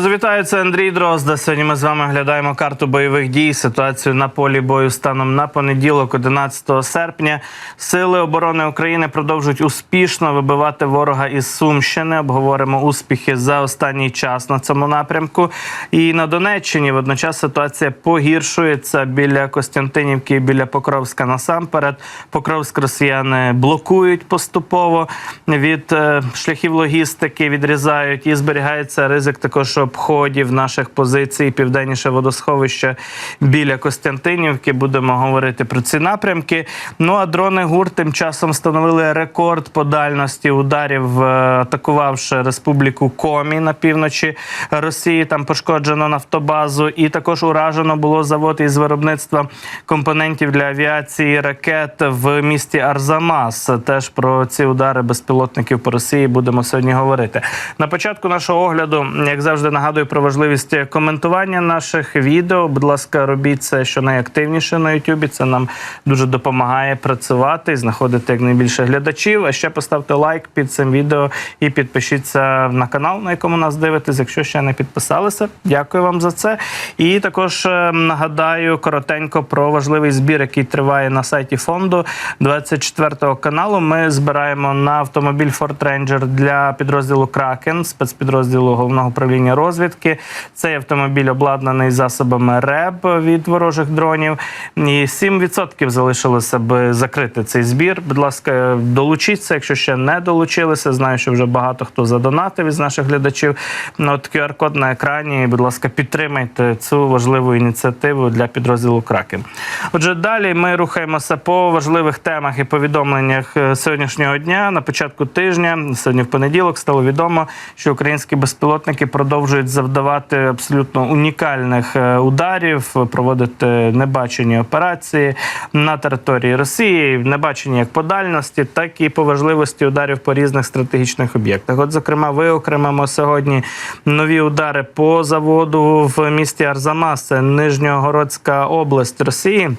Завітаю, це Андрій Дрозда. Сьогодні ми з вами оглядаємо карту бойових дій. Ситуацію на полі бою станом на понеділок, 11 серпня. Сили оборони України продовжують успішно вибивати ворога із Сумщини. Обговоримо успіхи за останній час на цьому напрямку. І на Донеччині водночас ситуація погіршується біля Костянтинівки, біля Покровська. Насамперед, Покровськ росіяни блокують поступово від е, шляхів логістики, відрізають і зберігається ризик також обходів наших позицій південніше водосховища біля Костянтинівки. Будемо говорити про ці напрямки. Ну а дрони ГУР тим часом встановили рекорд по дальності ударів, е, атакувавши республіку Комі на півночі Росії. Там пошкоджено нафтобазу, і також уражено було завод із виробництва компонентів для авіації ракет в місті Арзамас. Теж про ці удари безпілотників по Росії будемо сьогодні говорити. На початку нашого огляду, як завжди, нагадую про важливість коментування наших відео. Будь ласка, робіть це що найактивніше на Ютубі. Це нам дуже допомагає працювати знаходити якнайбільше глядачів. А ще поставте лайк під цим відео і підпишіться на канал, на якому нас дивитесь, якщо ще не підписалися. Дякую вам за це. І також е, нагадаю коротенько про важливий збір, який триває на сайті фонду 24 каналу. Ми збираємо на автомобіль Ford Ranger для підрозділу Кракен, спецпідрозділу головного управління розвідки. Цей автомобіль обладнаний засобами РЕБ від ворожих дронів. І 7% залишилося би закрити цей збір. Будь ласка, долучіться, якщо ще не долучилися. Знаю, що вже багато хто задонатив із наших глядачів. Ну, От QR-код на екрані. Будь ласка, підтримайте цю важливу ініціативу для підрозділу Кракен. Отже, далі ми рухаємося по важливих темах і повідомленнях е, сьогоднішнього дня. На початку тижня, сьогодні в понеділок, стало відомо, що українські безпілотники продовжують завдавати абсолютно унікальних е, ударів, проводити небачені операції на території Росії, небачені як по дальності, так і по важливості ударів по різних стратегічних об'єктах. От, зокрема, виокремимо сьогодні нові удари по заводу в місті Арзамас, Нижньогородська область Росії.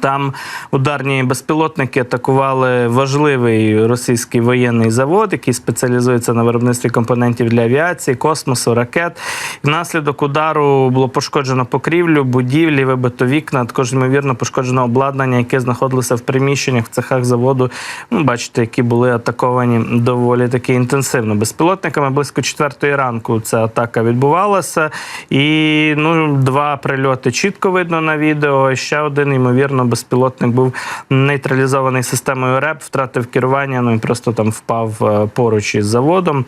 Там ударні безпілотники атакували важливий російський воєнний завод, який спеціалізується на виробництві компонентів для авіації, космосу, ракет. Внаслідок удару було пошкоджено покрівлю, будівлі, вибито вікна. Також ймовірно пошкоджено обладнання, яке знаходилося в приміщеннях в цехах заводу. Ну, бачите, які були атаковані доволі таки інтенсивно. Безпілотниками близько четвертої ранку ця атака відбувалася, і ну два прильоти чітко видно на відео. Ще один ймовірно ймовірно, безпілотник був нейтралізований системою РЕП, втратив керування. Ну і просто там впав е, поруч із заводом.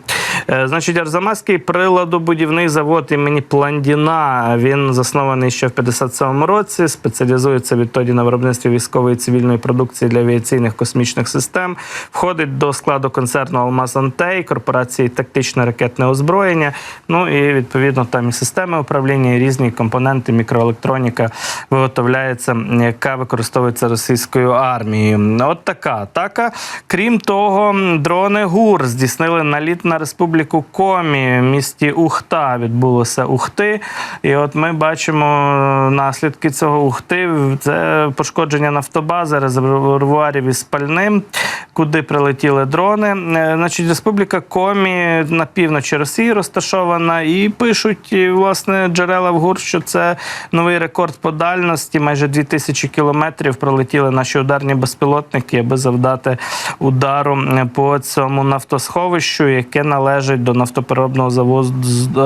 Е, Значить, Арзамаський приладобудівний завод імені Пландіна. Він заснований ще в 57-му році. Спеціалізується відтоді на виробництві військової і цивільної продукції для авіаційних космічних систем. Входить до складу концерну Алмаз Антей, корпорації тактичне ракетне озброєння. Ну і відповідно там і системи управління, і різні компоненти, мікроелектроніка виготовляється, яка використовується російською армією. От така атака. Крім того, дрони ГУР здійснили наліт на республіку Комі в місті Ухта. Відбулося Ухти. І от ми бачимо наслідки цього Ухти. Це пошкодження нафтобази, резервуарів із пальним, куди прилетіли дрони. Е, Значить, Республіка Комі на півночі Росії розташована, і пишуть власне джерела в ГУР, що це новий рекорд по дальності. Майже 2000 кілометрів пролетіли наші ударні безпілотники, аби завдати удару по цьому нафтосховищу, яке належить до нафтопереробного заводу,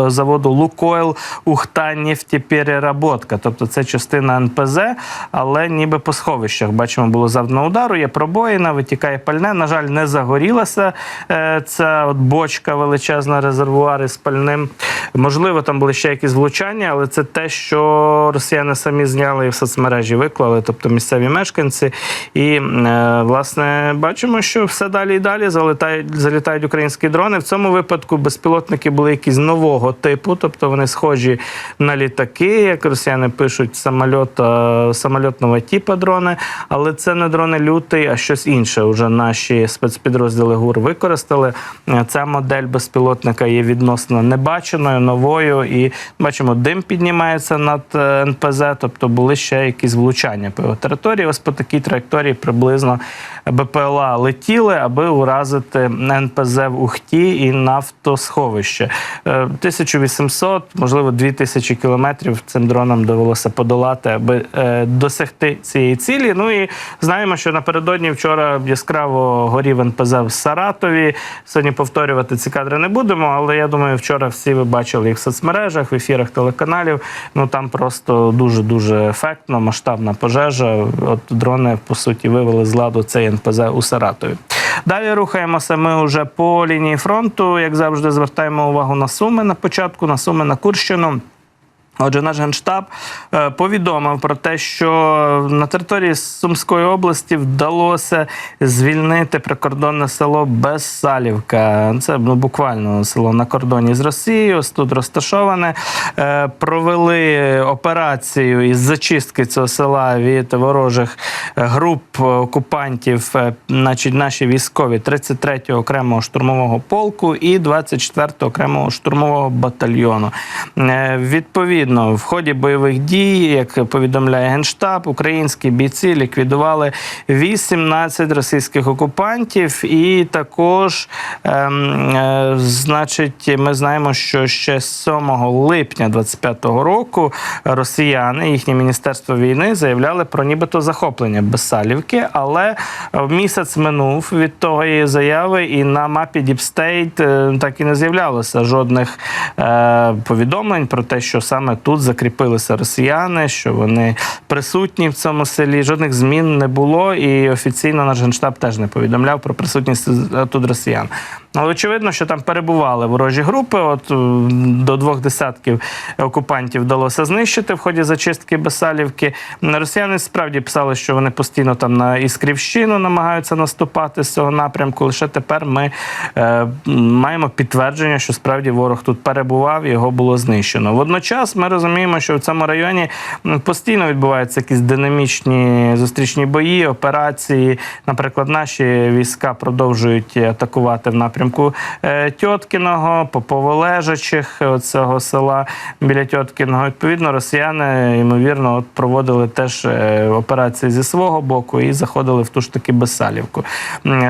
заводу Лукойл Ухта нефтепереработка. Тобто це частина НПЗ, але ніби по сховищах. Бачимо, було завдано удару, є пробоїна, витікає пальне. На жаль, не загорілася е, ця от бочка величезна, резервуари з пальним. Можливо, там були ще якісь влучання, але це те, що росіяни самі зняли і в соцмережі виклали, тобто місцеві мешканці. І е, власне бачимо, що все далі і далі залітають, залітають українські дрони. В цьому випадку безпілотники були якісь нового типу, тобто вони схожі на літаки, як росіяни пишуть, самольот, е, самольотного типу дрони, але це не дрони лютий, а щось інше. Уже наші спецпідрозділи ГУР використали. Е, Ця модель безпілотника є відносно небаченою. новою. І бачимо, дим піднімається над НПЗ, тобто були ще якісь влучання по території. Ось по такій траєкторії приблизно БПЛА летіли, аби уразити НПЗ в Ухті і нафтосховище. Е, 1800, можливо, 2000 кілометрів цим дронам довелося подолати, аби е, досягти цієї цілі. Ну і знаємо, що напередодні вчора яскраво горів НПЗ в Саратові. Сьогодні повторювати ці кадри не будемо, але я думаю, вчора всі ви бачили їх в соцмережах, в ефірах телеканалів. Ну там просто дуже дуже ефектно, масштабна пожежа. От дрони по суті вивели з ладу цей НПЗ у Саратові. Далі рухаємося. Ми вже по лінії фронту. Як завжди, звертаємо увагу на суми на початку, на суми на Курщину. Отже, наш генштаб е, повідомив про те, що на території Сумської області вдалося звільнити прикордонне село Безсалівка. Це ну, буквально село на кордоні з Росією. Ось тут розташоване. Е, Провели операцію із зачистки цього села від ворожих груп окупантів, е, значить, наші військові 33-го окремого штурмового полку і 24-го окремого штурмового батальйону. Е, Відповідно, в ході бойових дій, як повідомляє Генштаб, українські бійці ліквідували 18 російських окупантів, і також, ем, е, значить, ми знаємо, що ще 7 липня 25-го року росіяни, їхнє міністерство війни, заявляли про нібито захоплення Бесалівки, але місяць минув від того заяви, і на мапі State е, так і не з'являлося жодних е, повідомлень про те, що саме тут закріпилися росіяни, що вони присутні в цьому селі. Жодних змін не було, і офіційно наш генштаб теж не повідомляв про присутність тут росіян. Але очевидно, що там перебували ворожі групи. От е, до двох десятків окупантів вдалося знищити в ході зачистки Бесалівки. Росіяни справді писали, що вони постійно там на Іскрівщину намагаються наступати з цього напрямку. Лише тепер ми е, маємо підтвердження, що справді ворог тут перебував, його було знищено. Водночас ми розуміємо, що в цьому районі постійно відбуваються якісь динамічні зустрічні бої, операції. Наприклад, наші війська продовжують атакувати в напрямку е, Тьоткіного, Поповолежачих цього села біля Тьоткіного. Відповідно, росіяни ймовірно от проводили теж е, операції зі свого боку і заходили в ту ж таки Бесалівку.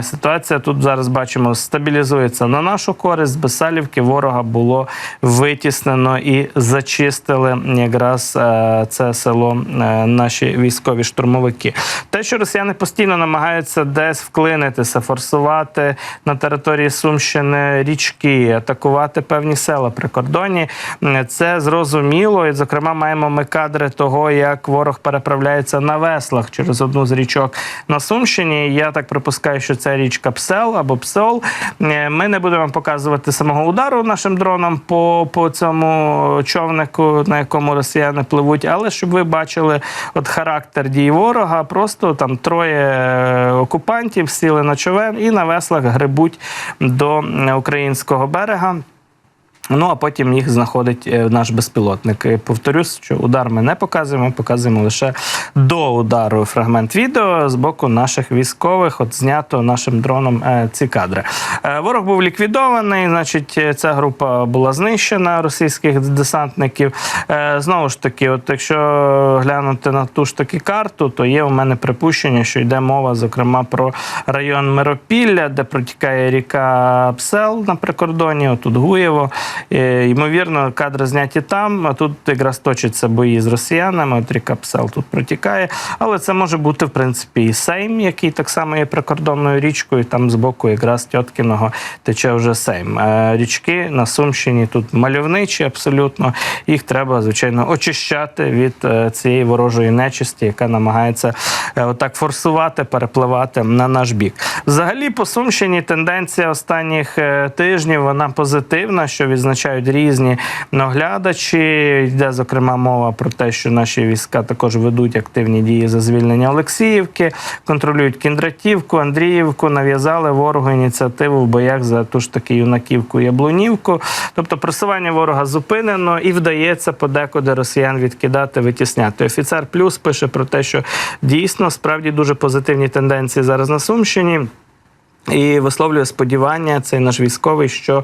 Ситуація тут зараз бачимо стабілізується на нашу користь. Бесалівки ворога було витіснено і зачистили якраз е, це село е, наші військові штурмовики. Те, що росіяни постійно намагаються десь вклинитися, форсувати на території Сумщини річки, атакувати певні села при кордоні, це зрозуміло. І, зокрема, маємо ми кадри того, як ворог переправляється на веслах через одну з річок на Сумщині. Я так припускаю, що це річка Псел або Псол. Е, Ми не будемо показувати самого удару нашим дроном по, по цьому човнику, на якому росіяни пливуть, але щоб ви бачили от характер дій ворога, просто там троє е, окупантів сіли на човен і на веслах грибуть до е, українського берега. Ну а потім їх знаходить е, наш безпілотник. Повторюсь, що удар ми не показуємо, показуємо лише до удару фрагмент відео з боку наших військових. От знято нашим дроном е, ці кадри. Е, Ворог був ліквідований. Значить, е, ця група була знищена російських десантників. Знову ж таки, от якщо глянути на ту ж таки карту, то є у мене припущення, що йде мова, зокрема, про район Миропілля, де протікає ріка Псел на прикордоні. Отут Гуєво. Ймовірно, кадри зняті там. А тут якраз точаться бої з росіянами. От ріка Псел тут протікає. Але це може бути в принципі і Сейм, який так само є прикордонною річкою. Там з боку якраз Тьоткіного тече вже Сейм. Е, Річки на Сумщині тут мальовничі, абсолютно. Їх треба звичайно очищати від е, цієї ворожої нечисті, яка намагається е, отак форсувати, перепливати на наш бік. Взагалі, по Сумщині тенденція останніх тижнів вона позитивна, що відзначають різні оглядачі. Йде зокрема мова про те, що наші війська також ведуть активні дії за звільнення Олексіївки, контролюють Кіндратівку, Андріївку, нав'язали ворогу ініціативу в боях за ту ж таки юнаківку Яблунівку. Тобто просування ворога зупинено і вдається подекуди росіян відкидати, витісняти. Офіцер плюс пише про те, що дійсно справді дуже позитивні тенденції зараз на Сумщині. І висловлює сподівання цей наш військовий, що е,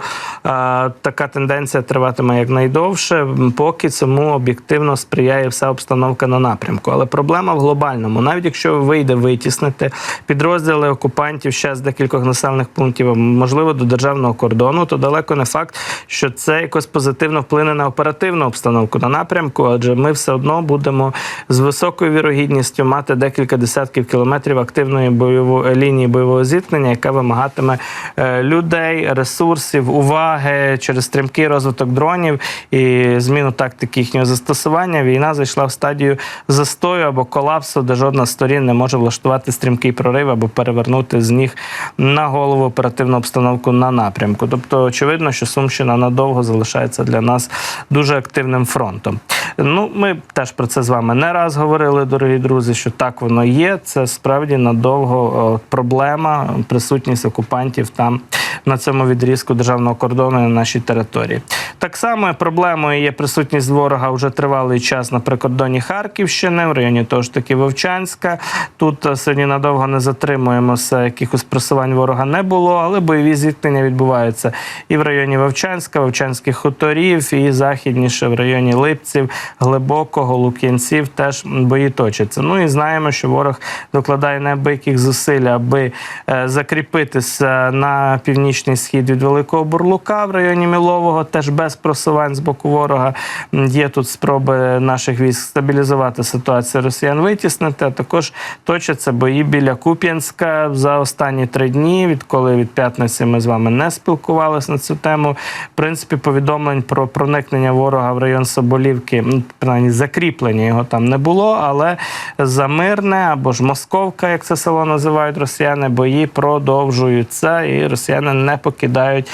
така тенденція триватиме якнайдовше, поки цьому об'єктивно сприяє вся обстановка на напрямку. Але проблема в глобальному, навіть якщо вийде витіснити підрозділи окупантів ще з декількох населених пунктів, можливо, до державного кордону, то далеко не факт, що це якось позитивно вплине на оперативну обстановку на напрямку, адже ми все одно будемо з високою вірогідністю мати декілька десятків кілометрів активної бойової лінії бойового зіткнення, яка вимагатиме е, людей, ресурсів, уваги через стрімкий розвиток дронів і зміну тактики їхнього застосування. Війна зайшла в стадію застою або колапсу, де жодна з сторін не може влаштувати стрімкий прорив або перевернути з ніг на голову оперативну обстановку на напрямку. Тобто, очевидно, що Сумщина надовго залишається для нас дуже активним фронтом. Ну, ми теж про це з вами не раз говорили, дорогі друзі, що так воно є. Це справді надовго проблема, присутність окупантів там на цьому відрізку державного кордону на нашій території. Так само проблемою є присутність ворога вже тривалий час на прикордоні Харківщини, в районі того ж таки Вовчанська. Тут е, сьогодні надовго не затримуємося, якихось просувань ворога не було, але бойові зіткнення відбуваються і в районі Вовчанська, Вовчанських хуторів, і західніше в районі Липців, Глибокого, Лук'янців теж бої точаться. Ну і знаємо, що ворог докладає неабияких зусиль, аби е, закріпитися на північний схід від Великого Бурлука в районі Мілового, теж без просувань з боку ворога. Є тут спроби наших військ стабілізувати ситуацію росіян, витіснити. А також точаться бої біля Куп'янська за останні три дні, відколи від п'ятниці ми з вами не спілкувалися на цю тему. В принципі, повідомлень про проникнення ворога в район Соболівки, принаймні закріплення його там не було, але за мирне або ж Московка, як це село називають росіяни, бої продовжуються, і росіяни не покидають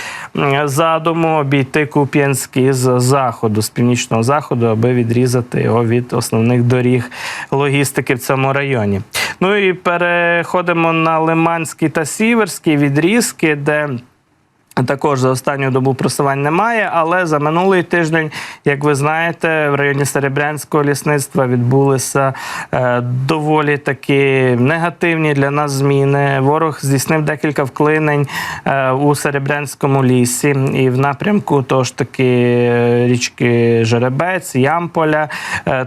задуму обійти Куп'янськ із заходу, з північного заходу, аби відрізати його від основних доріг логістики в цьому районі. Ну і переходимо на Лиманський та Сіверський відрізки, де також за останню добу просувань немає, але за минулий тиждень, як ви знаєте, в районі Серебрянського лісництва відбулися е, доволі такі негативні для нас зміни. Ворог здійснив декілька вклинень е, у Серебрянському лісі і в напрямку того ж таки е, річки Жеребець, Ямполя.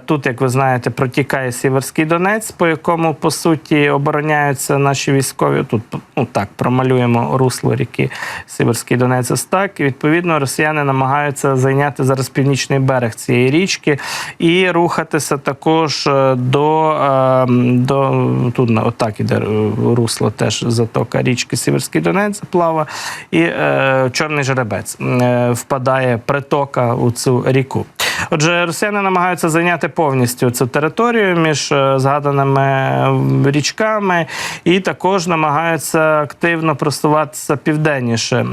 Тут, як ви знаєте, протікає Сіверський Донець, по якому по суті обороняються наші військові. Тут ну так промалюємо русло ріки Сіверський Донець. ось Так і відповідно росіяни намагаються зайняти зараз північний берег цієї річки і рухатися також е, до, е, до тут на- отак іде е, русло теж затока річки Сіверський Донець плава, і е, Чорний Жеребець е, впадає притока у цю ріку. Отже, росіяни намагаються зайняти повністю цю територію між згаданими річками, і також намагаються активно просуватися південніше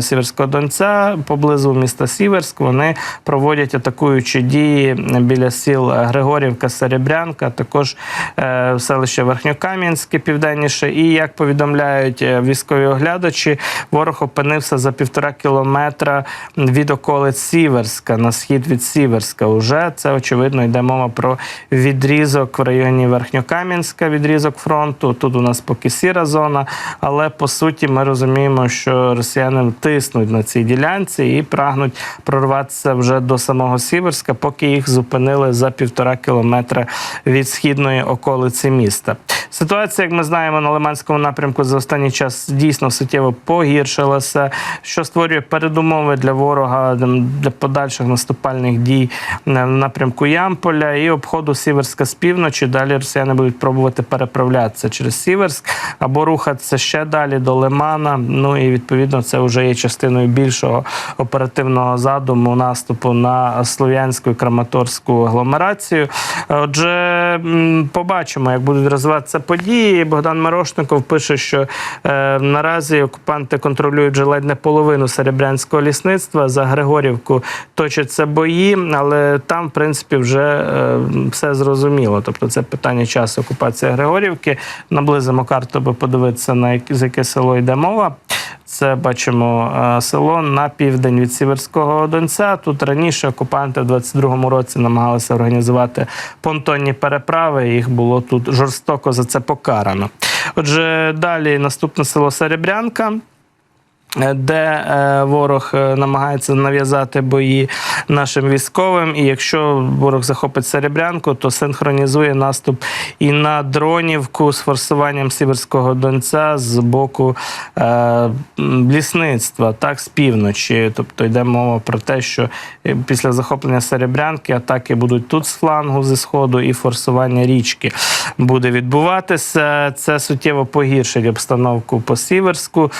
Сіверського Донця, поблизу міста Сіверськ. Вони проводять атакуючі дії біля сіл Григорівка, Серебрянка, також е, селище Верхньокам'янське південніше. І як повідомляють е, військові оглядачі, ворог опинився за півтора кілометра від околиць Сіверська на схід від Сіверська. Уже це очевидно йде мова про відрізок в районі Верхньокам'янська, відрізок фронту. Тут у нас поки сіра зона, але по суті ми розуміємо, що росіяни тиснуть на цій ділянці і прагнуть прорватися вже до самого Сіверська, поки їх зупинили за півтора кілометра від східної околиці міста. Ситуація, як ми знаємо, на Лиманському напрямку за останній час дійсно суттєво погіршилася, що створює передумови для ворога для подальших наступальних дій на напрямку Ямполя і обходу Сіверська з півночі. Далі росіяни будуть пробувати переправлятися через Сіверськ або рухатися ще далі до Лимана. Ну і відповідно це вже є частиною більшого оперативного задуму наступу на Слов'янську і Краматорську агломерацію. Отже, побачимо, як будуть розвиватися події. Богдан Мирошников пише, що е, наразі окупанти контролюють вже ледь не половину серебрянського лісництва. За Григорівку точаться бої, але там, в принципі, вже е, все зрозуміло. Тобто, це питання часу окупації Григорівки. Наблизимо карту, аби подивитися на яке- з яке село йде мова. Це бачимо е, село на південь від Сіверського Донця. Тут раніше окупанти в 22-му році намагалися організувати понтонні переправи. Їх було тут жорстоко за це покарано. Отже, далі наступне село Серебрянка. Е, Де е, ворог е, намагається нав'язати бої нашим військовим, і якщо ворог захопить Серебрянку, то синхронізує наступ і на Дронівку з форсуванням Сіверського Донця з боку е, лісництва, так з півночі. Тобто йде мова про те, що після захоплення Серебрянки атаки будуть тут з флангу зі сходу, і форсування річки буде відбуватися. Це суттєво погіршить обстановку по Сіверську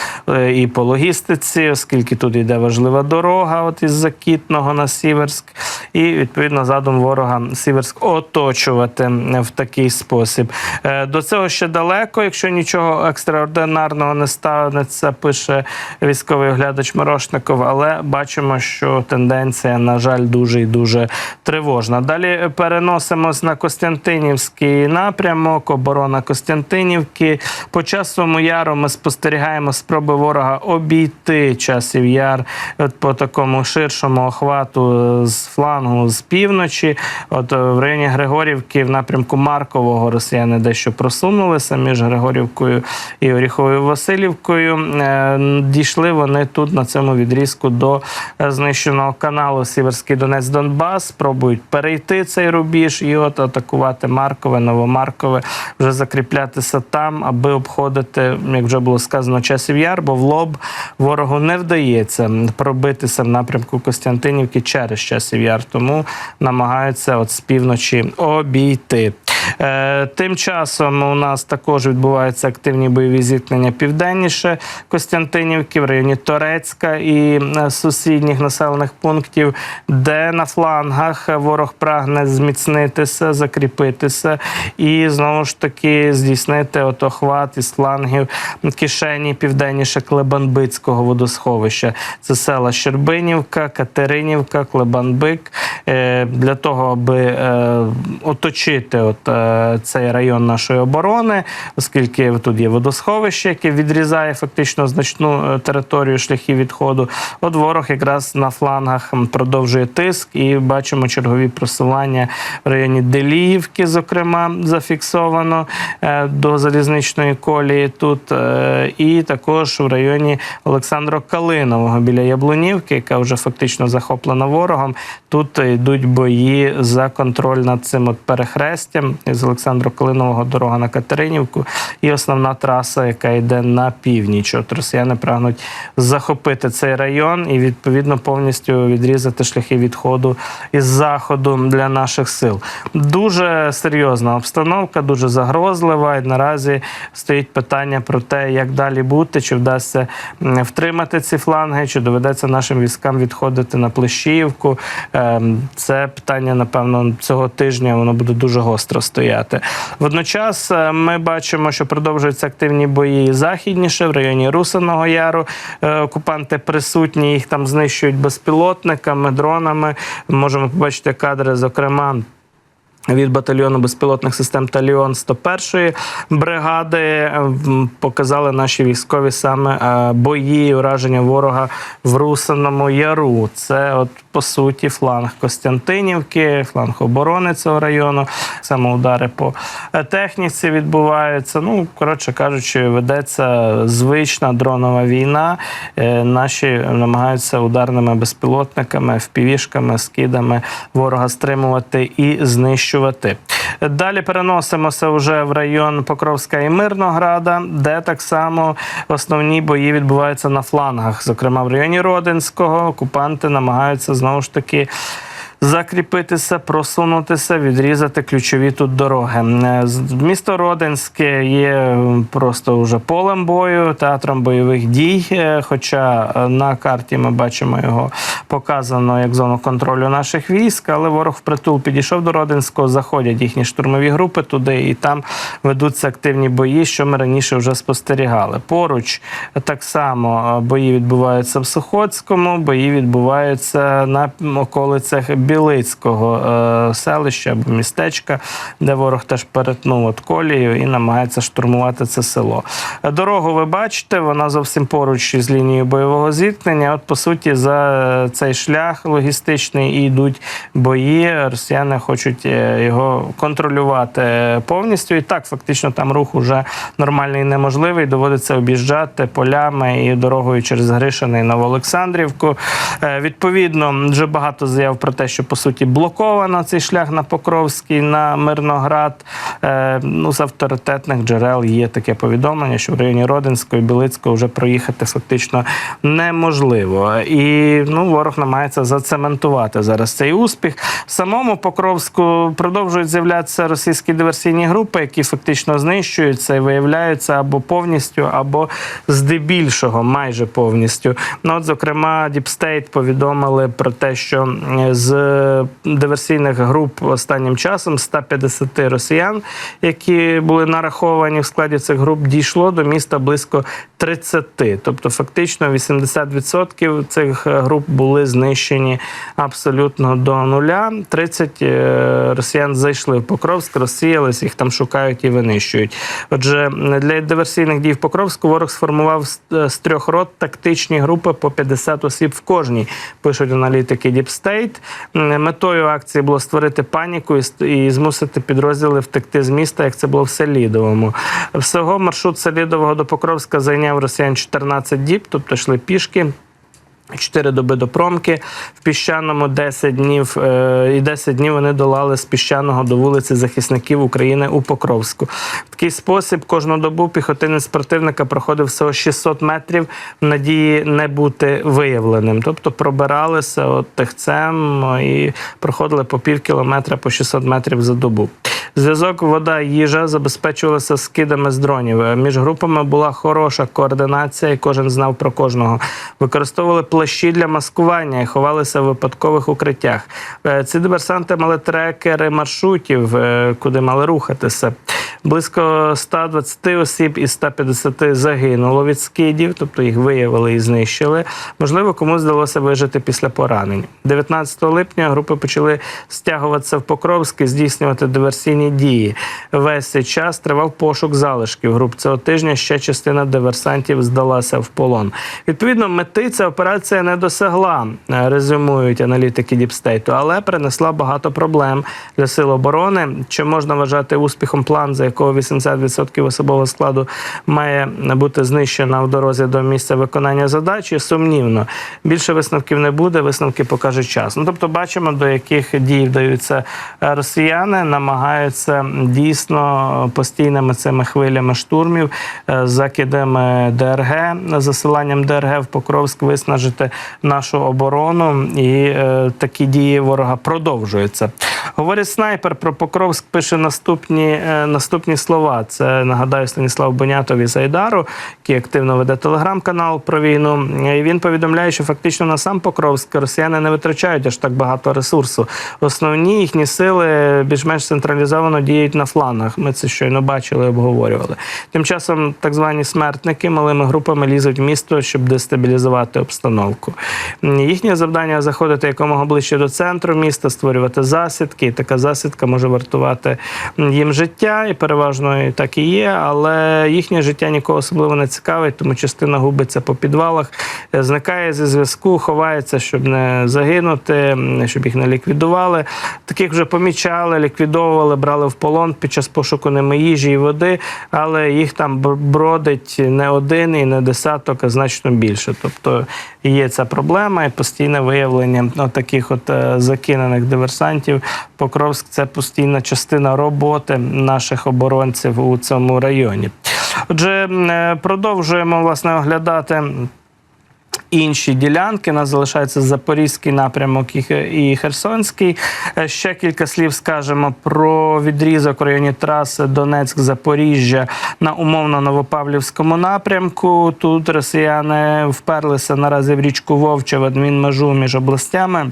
і по логістиці, оскільки тут йде важлива дорога, от із Закітного на Сіверськ, і відповідно задум ворога Сіверськ оточувати в такий спосіб. Е, До цього ще далеко, якщо нічого екстраординарного не станеться, пише військовий оглядач Мирошников, але бачимо, що тенденція, на жаль, дуже і дуже тривожна. Далі переносимось на Костянтинівський напрямок, оборона Костянтинівки. По часовому яру ми спостерігаємо спроби ворога обійти часів яр от по такому ширшому охвату е, з флангу з півночі. От е, в районі Григорівки, в напрямку Маркового, росіяни дещо просунулися між Григорівкою і Оріховою Васильівкою. Е, Дійшли вони тут на цьому відрізку до знищеного каналу Сіверський Донець Донбас. Спробують перейти цей рубіж і от атакувати Маркове, Новомаркове, вже закріплятися там, аби обходити, як вже було сказано, часів яр, бо в лоб ворогу не вдається пробитися в напрямку Костянтинівки через часів яр, тому намагаються от з півночі обійти. Е, Тим часом у нас також відбуваються активні бойові зіткнення південніше Костянтинівки в районі Торецька і е, сусідніх населених пунктів, де на флангах ворог прагне зміцнитися, закріпитися і знову ж таки здійснити от охват із флангів кишені південніше Клебанбицького водосховища. Це села Щербинівка, Катеринівка, Клебанбик. Е, Для того, аби оточити от, цей район нашої оборони, оскільки тут є водосховище, яке відрізає фактично значну е, територію шляхів відходу. От ворог якраз на флангах продовжує тиск, і бачимо чергові просування в районі Деліївки, зокрема, зафіксовано е, до залізничної колії тут, е, і також в районі Олександро Калинового біля Яблунівки, яка вже фактично захоплена ворогом. Тут йдуть бої за контроль над цим от перехрестям з Олександро Калинового дорога на Катеринівку і основна траса, яка йде на північ. От росіяни прагнуть захопити цей район і відповідно повністю відрізати шляхи відходу із заходу для наших сил. Дуже серйозна обстановка, дуже загрозлива. І наразі стоїть питання про те, як далі бути, чи вдасться втримати ці фланги, чи доведеться нашим військам відходити на Плещіївку. Ем, Це питання, напевно, цього тижня воно буде дуже гостро стояти. Водночас е, ми бачимо, що продовжуються активні бої західніше в районі Русиного Яру. Е, Окупанти присутні, їх там знищують безпілотниками, дронами. Можемо побачити кадри, зокрема. Від батальйону безпілотних систем Таліон 101-ї бригади е, показали наші військові саме е, бої, і ураження ворога в Русиному Яру. Це, от по суті, фланг Костянтинівки, фланг оборони цього району. Саме удари по е, техніці відбуваються. Ну, коротше кажучи, ведеться звична дронова війна. Е, Наші намагаються ударними безпілотниками, впівішками, скидами ворога стримувати і знищувати. Далі переносимося вже в район Покровська і Мирнограда, де так само основні бої відбуваються на флангах. Зокрема, в районі Родинського окупанти намагаються знову ж таки. Закріпитися, просунутися, відрізати ключові тут дороги. Е, Місто Родинське є просто вже полем бою, театром бойових дій. е, Хоча е, на карті ми бачимо його показано як зону контролю наших військ, але ворог впритул підійшов до Родинського, заходять їхні штурмові групи туди, і там ведуться активні бої, що ми раніше вже спостерігали. Поруч так само е, бої відбуваються в Сухоцькому, бої відбуваються на околицях Білицького е, селища або містечка, де ворог теж перетнув от колію і намагається штурмувати це село. Дорогу ви бачите, вона зовсім поруч із лінією бойового зіткнення. От по суті, за цей шлях логістичний і йдуть бої. Росіяни хочуть е, його контролювати повністю. І так, фактично, там рух уже нормальний і неможливий. Доводиться об'їжджати полями і дорогою через Гришини і Новоолександрівку. Е, Відповідно, вже багато заяв про те, що по суті блоковано цей шлях на Покровський, на Мирноград. Е, Ну, з авторитетних джерел є таке повідомлення, що в районі Родинського і Білицького вже проїхати фактично неможливо. І ну, ворог намагається зацементувати зараз цей успіх. В самому Покровську продовжують з'являтися російські диверсійні групи, які фактично знищуються і виявляються або повністю, або здебільшого, майже повністю. Ну, от, зокрема, Діпстейт повідомили про те, що е, з диверсійних груп останнім часом 150 росіян, які були нараховані в складі цих груп, дійшло до міста близько 30. Тобто, фактично 80% цих е, груп були знищені абсолютно до нуля. 30 е, росіян зайшли в Покровськ, розсіялись, їх там шукають і винищують. Отже, для диверсійних дій в Покровську ворог сформував з- з трьох рот тактичні групи по 50 осіб в кожній, пишуть аналітики State. Метою акції було створити паніку і і змусити підрозділи втекти з міста, як це було в Селідовому. Всього маршрут Селідового до Покровська зайняв росіян 14 діб, тобто йшли пішки. 4 доби до промки в піщаному 10 днів, е, і 10 днів вони долали з піщаного до вулиці захисників України у Покровську. В такий спосіб кожну добу піхотинець противника проходив всього 600 метрів в надії не бути виявленим. Тобто пробиралися от тихцем е, і проходили по пів кілометра по 600 метрів за добу. Зв'язок вода, їжа забезпечувалися скидами з дронів. Е, Між групами була хороша координація, і кожен знав про кожного. Використовували плащі для маскування і ховалися в випадкових укриттях. Е, Ці диверсанти мали трекери маршрутів, е, куди мали рухатися. Близько 120 осіб із 150 загинуло від скидів, тобто їх виявили і знищили. Можливо, комусь вдалося вижити після поранень. 19 липня групи почали стягуватися в Покровськ і здійснювати диверсійні дії. Весь цей час тривав пошук залишків груп. Цього тижня ще частина диверсантів здалася в полон. Відповідно, мети ця операція не досягла, е, резюмують аналітики Діпстейту, але принесла багато проблем для сил оборони. Чи можна вважати успіхом план, за якого 80% особового складу має бути знищена в дорозі до місця виконання задачі? Сумнівно. Більше висновків не буде. Висновки покаже час. Ну тобто, бачимо, до яких дій вдаються росіяни, намагаються дійсно постійними цими хвилями штурмів, е, закидами ДРГ, засиланням ДРГ в Покровськ виснажити нашу оборону, і е, такі дії ворога продовжуються. Говорить снайпер про Покровськ, пише наступні, е, наступні слова. Це нагадаю Станіслав Бонятов із Айдару, який активно веде телеграм-канал про війну. І він повідомляє, що фактично на сам Покровськ росіяни не витрачають аж так багато ресурсу. Основні їхні сили більш-менш централізовано діють на флангах. Ми це щойно бачили, обговорювали. Тим часом так звані смертники малими групами лізуть в місто, щоб дестабілізувати обстановку. Їхнє завдання заходити якомога ближче до центру міста, створювати засідки. І така засідка може вартувати їм життя, і переважно і так і є. Але їхнє життя нікого особливо не цікавить, тому частина губиться по підвалах, е, зникає зі зв'язку, ховається, щоб не загинути, щоб їх не ліквідували. Таких вже помічали, ліквідовували, брали в полон під час пошуку ними їжі і води, але їх там бродить не один і не десяток, а значно більше. Тобто є ця проблема і постійне виявлення таких от е, закинених диверсантів. Покровськ це постійна частина роботи наших оборонців у цьому районі. Отже, е, продовжуємо власне оглядати. Інші ділянки У нас залишається Запорізький напрямок і Херсонський. Е, Ще кілька слів скажемо про відрізок в районі траси Донецьк-Запоріжжя на умовно Новопавлівському напрямку. Тут росіяни вперлися наразі в річку Вовче в адмінмежу між областями.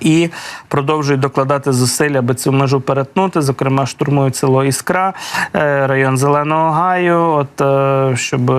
І продовжують докладати зусиль, аби цю межу перетнути. Зокрема, штурмують село Іскра, е, район Зеленого Гаю, от е, щоб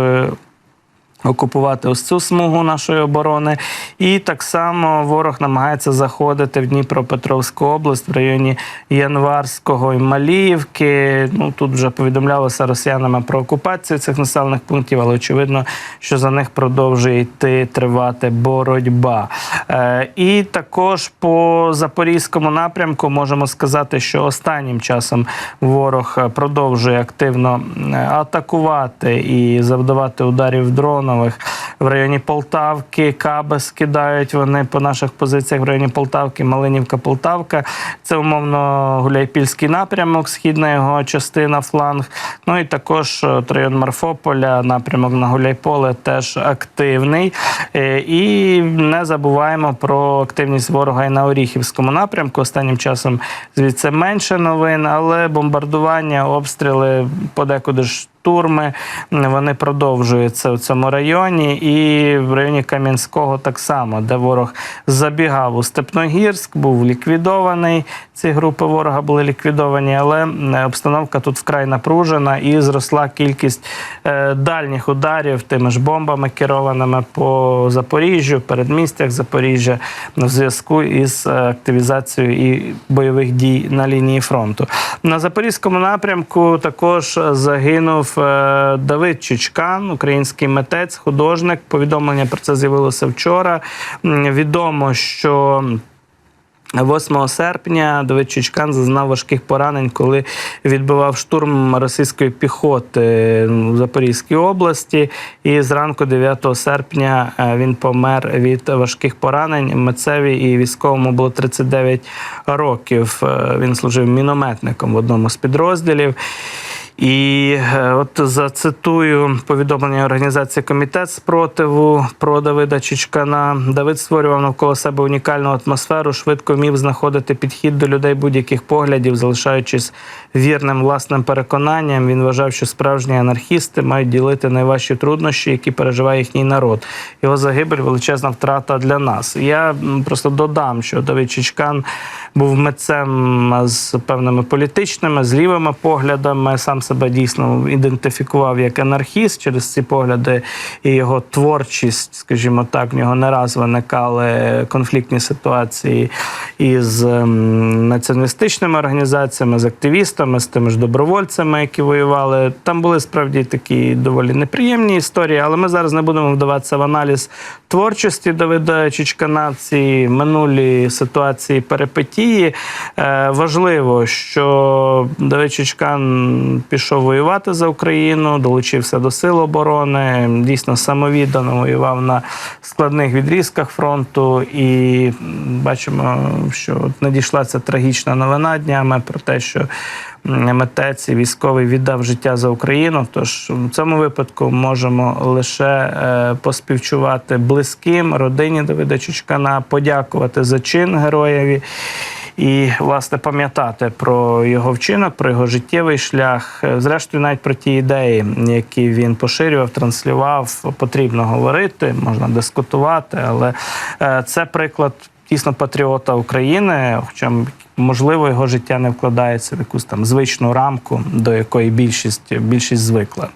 окупувати ось цю смугу нашої оборони. І так само ворог намагається заходити в Дніпропетровську область в районі Январського і Маліївки. Ну тут вже повідомлялося росіянами про окупацію цих населених пунктів, але очевидно, що за них продовжує йти тривати боротьба. Е, і також по запорізькому напрямку можемо сказати, що останнім часом ворог продовжує активно атакувати і завдавати ударів дронових в районі Полтавки. Каби скидають вони по наших позиціях в районі Полтавки, Малинівка, Полтавка. Це умовно Гуляйпільський напрямок, східна його частина, фланг. Ну і також от район Марфополя, напрямок на Гуляйполе теж активний. Е, І не забуваємо про активність ворога і на Оріхівському напрямку. Останнім часом звідси менше новин, але бомбардування, обстріли подекуди ж. Штурми вони продовжуються в цьому районі, і в районі Кам'янського так само, де ворог забігав у Степногірськ, був ліквідований. Ці групи ворога були ліквідовані, але е, обстановка тут вкрай напружена і зросла кількість е, дальніх ударів тими ж бомбами, керованими по Запоріжжю, передмістях Запоріжжя в зв'язку із е, активізацією і бойових дій на лінії фронту. На запорізькому напрямку також загинув Давид Чичкан, український митець, художник. Повідомлення про це з'явилося вчора. Відомо, що 8 серпня Давид Чичкан зазнав важких поранень, коли відбивав штурм російської піхоти в Запорізькій області. І зранку 9 серпня е, він помер від важких поранень. Митцеві і військовому було 39 років. Е, Він служив мінометником в одному з підрозділів. І е, от зацитую повідомлення організації Комітет спротиву про Давида Чичкана. Давид створював навколо себе унікальну атмосферу, швидко вмів знаходити підхід до людей будь-яких поглядів, залишаючись вірним власним переконанням. Він вважав, що справжні анархісти мають ділити найважчі труднощі, які переживає їхній народ. Його загибель величезна втрата для нас. Я просто додам, що Давид Чичкан був митцем з певними політичними, з лівими поглядами. Сам себе дійсно ідентифікував як анархіст через ці погляди і його творчість, скажімо так, в нього не раз виникали конфліктні ситуації із ем, націоналістичними організаціями, з активістами, з тими ж добровольцями, які воювали. Там були справді такі доволі неприємні історії, але ми зараз не будемо вдаватися в аналіз творчості Давида Чичкана в ці минулі ситуації перипетії. Е, важливо, що Давид Чичкан пішов воювати за Україну, долучився до сил оборони, дійсно самовіддано воював на складних відрізках фронту. І бачимо, що надійшла ця трагічна новина днями про те, що митець і військовий віддав життя за Україну. Тож в цьому випадку можемо лише е, поспівчувати близьким родині Давида Чичкана, подякувати за чин героєві. І, власне, пам'ятати про його вчинок, про його життєвий шлях. Е, Зрештою, навіть про ті ідеї, які він поширював, транслював, потрібно говорити, можна дискутувати, але е, це приклад дійсно патріота України, хоча можливо його життя не вкладається в якусь там звичну рамку, до якої більшість більшість звикла.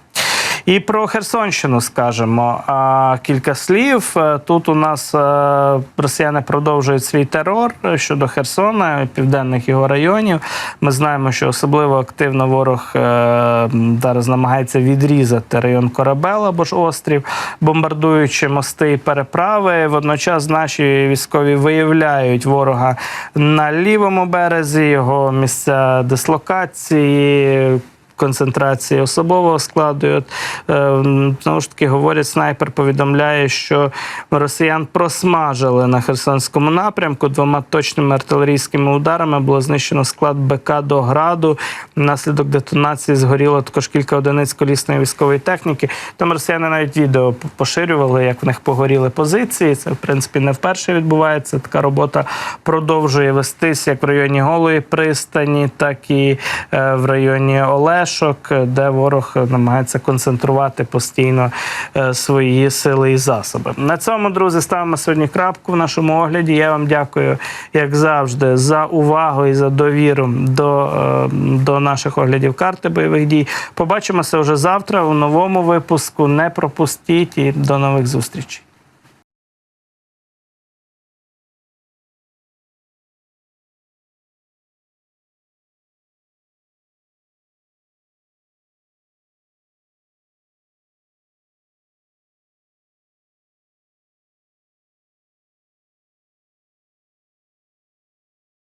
І про Херсонщину скажемо а, кілька слів. Е, Тут у нас е, росіяни продовжують свій терор щодо Херсона, південних його районів. Ми знаємо, що особливо активно ворог е, зараз намагається відрізати район Корабел або ж острів, бомбардуючи мости і переправи. Водночас наші військові виявляють ворога на лівому березі, його місця дислокації концентрації особового складу. І От, е, знову ж таки, говорять, снайпер повідомляє, що росіян просмажили на Херсонському напрямку. Двома точними артилерійськими ударами було знищено склад БК до граду. Внаслідок детонації згоріло також кілька одиниць колісної військової техніки. Там росіяни навіть відео поширювали, як в них погоріли позиції. Це, в принципі, не вперше відбувається. Така робота продовжує вестись як в районі Голої пристані, так і е, в районі Олешки. РПГшок, де ворог намагається концентрувати постійно е, свої сили і засоби. На цьому, друзі, ставимо сьогодні крапку в нашому огляді. Я вам дякую, як завжди, за увагу і за довіру до, е, до наших оглядів карти бойових дій. Побачимося вже завтра у новому випуску. Не пропустіть і до нових зустрічей.